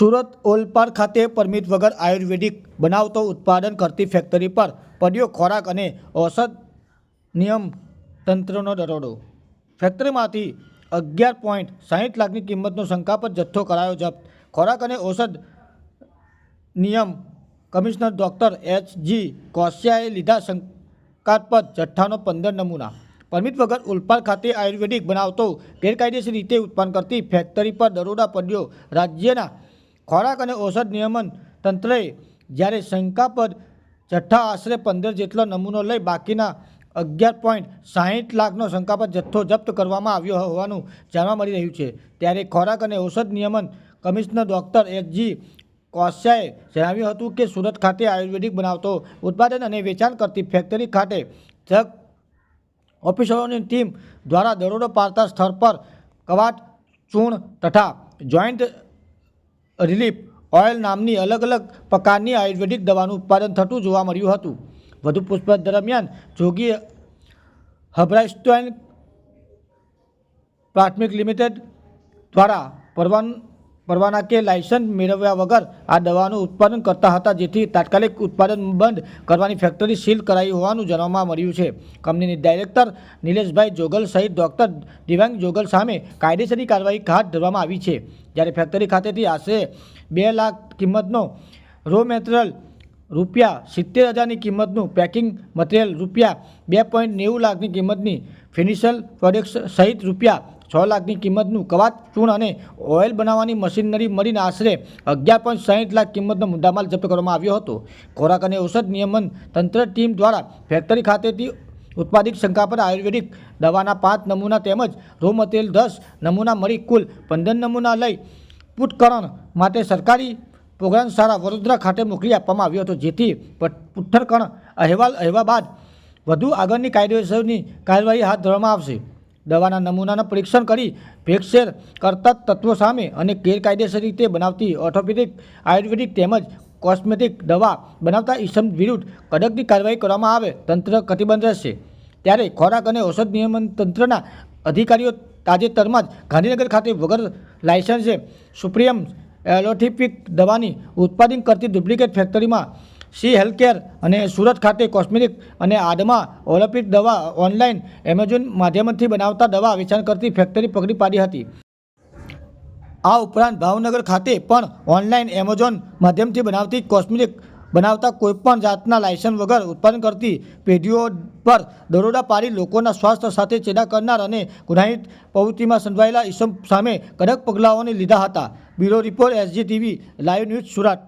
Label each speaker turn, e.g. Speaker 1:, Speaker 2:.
Speaker 1: સુરત ઓલપાડ ખાતે પરમિટ વગર આયુર્વેદિક બનાવતો ઉત્પાદન કરતી ફેક્ટરી પર પડ્યો ખોરાક અને ઔષધ નિયમ તંત્રનો દરોડો. ફેક્ટરીમાંથી અગિયાર પોઈન્ટ સાહીઠ લાખની કિંમતનો શંકાપદ જથ્થો કરાયો, જપ્ત ખોરાક અને ઔષધ નિયમ કમિશનર ડૉક્ટર એચ જી કોશિયાએ લીધા શંકાસ્પદ જથ્થાનો પંદર નમૂના. પરમિટ વગર ઉલપાડ ખાતે આયુર્વેદિક બનાવતો ગેરકાયદેસર રીતે ઉત્પન્ન કરતી ફેક્ટરી પર દરોડા પડ્યો રાજ્યના ખોરાક અને ઔષધ નિયમન તંત્રએ જ્યારે શંકાપદ જથ્થા આશરે પંદર જેટલો નમૂનો લઈ બાકીના અગિયાર પોઈન્ટ સાહીઠ લાખનો શંકાપદ જથ્થો જપ્ત કરવામાં આવ્યો હોવાનું જાણવા મળી રહ્યું છે. ત્યારે ખોરાક અને ઔષધ નિયમન કમિશનર ડૉક્ટર એચજી કોશ્યાએ જણાવ્યું હતું કે સુરત ખાતે આયુર્વેદિક બનાવતો ઉત્પાદન અને વેચાણ કરતી ફેક્ટરી ખાતે ડ્રગ ઓફિસરોની ટીમ દ્વારા દરોડો પાડતા સ્થળ પર કવાટ ચૂર્ણ તથા જોઈન્ટ રિલીફ ઓઇલ નામની અલગ અલગ પ્રકારની આયુર્વેદિક દવાનું ઉત્પાદન થતું જોવા મળ્યું હતું. વધુ પૂછપરછ દરમિયાન જોગી હબ્રાઇસ્ટોઇન પ્રાથમિક લિમિટેડ દ્વારા પરવાન પરવાના કે લાયસન્સ મેળવ્યા વગર આ દવાનું ઉત્પાદન કરતા હતા, જેથી તાત્કાલિક ઉત્પાદન બંધ કરવાની ફેક્ટરી સીલ કરાઈ હોવાનું જાણવામાં મળ્યું છે. કંપનીની ડાયરેક્ટર નિલેશભાઈ જોગલ સહિત ડૉક્ટર દિવ્યાંગ જોગલ સામે કાયદેસરની કાર્યવાહી હાથ ધરવામાં આવી છે. જ્યારે ફેક્ટરી ખાતેથી આશરે બે લાખ કિંમતનો રો મેટેરિયલ રૂપિયા સિત્તેર હજારની કિંમતનું પેકિંગ મટીરિયલ રૂપિયા બે પોઈન્ટ નેવું લાખની કિંમતની ફિનિશિયલ પ્રોડક્ટ્સ સહિત રૂપિયા છ લાખની કિંમતનું કવાત ચૂર્ણ અને ઓઇલ બનાવવાની મશીનરી મળીને આશરે અગિયાર પોઈન્ટ સાહીઠ લાખ કિંમતનો મુદ્દામાલ જપ્ત કરવામાં આવ્યો હતો. ખોરાક અને ઔષધ નિયમન તંત્ર ટીમ દ્વારા ફેક્ટરી ખાતેથી ઉત્પાદિત શંકા પર આયુર્વેદિક દવાના પાંચ નમૂના તેમજ રો મટીરિયલ દસ નમૂના મળી કુલ પંદર નમૂના લઈ પુટકરણ માટે સરકારી પ્રોગ્રામ શાળા વડોદરા ખાતે મોકલી આપવામાં આવ્યો હતો. જેથી પુઠ્ઠરકણ અહેવાલ અહેવાલ બાદ વધુ આગળની કાયદેસરની કાર્યવાહી હાથ ધરવામાં આવશે. દવાના નમૂનાનું પરીક્ષણ કરી ભેગશેર કરતા તત્વો સામે અને ગેરકાયદેસર રીતે બનાવતી ઓર્થોપેડિક, આયુર્વેદિક તેમજ કોસ્મેટિક દવા બનાવતા ઇસમ વિરુદ્ધ કડકની કાર્યવાહી કરવામાં આવે, તંત્ર કટિબદ્ધ રહેશે. ત્યારે ખોરાક અને ઔષધ નિયમન તંત્રના અધિકારીઓ તાજેતરમાં જ ગાંધીનગર ખાતે વગર લાયસન્સે સુપ્રિયમ એલોથેપિક દવાની ઉત્પાદન કરતી ડુપ્લિકેટ ફેક્ટરીમાં સી હેલ્થકેર અને સુરત ખાતે કોસ્મેટિક અને આડમાં ઓલિમ્પિક દવા ઓનલાઈન એમેઝોન માધ્યમથી બનાવતા દવા વેચાણ કરતી ફેક્ટરી પકડી પાડી હતી. આ ઉપરાંત ભાવનગર ખાતે પણ ઓનલાઈન એમેઝોન માધ્યમથી બનાવતી કોસ્મેટિક બનાવતા કોઈપણ જાતના લાયસન્સ વગર ઉત્પાદન કરતી પેઢીઓ પર દરોડા પાડી લોકોના સ્વાસ્થ્ય સાથે ચેડા કરનાર અને ગુનાહિત પ્રવૃત્તિમાં સંડવાયેલા ઈસમ સામે કડક પગલાઓને લીધા હતા. Bureau report SG TV live news Surat.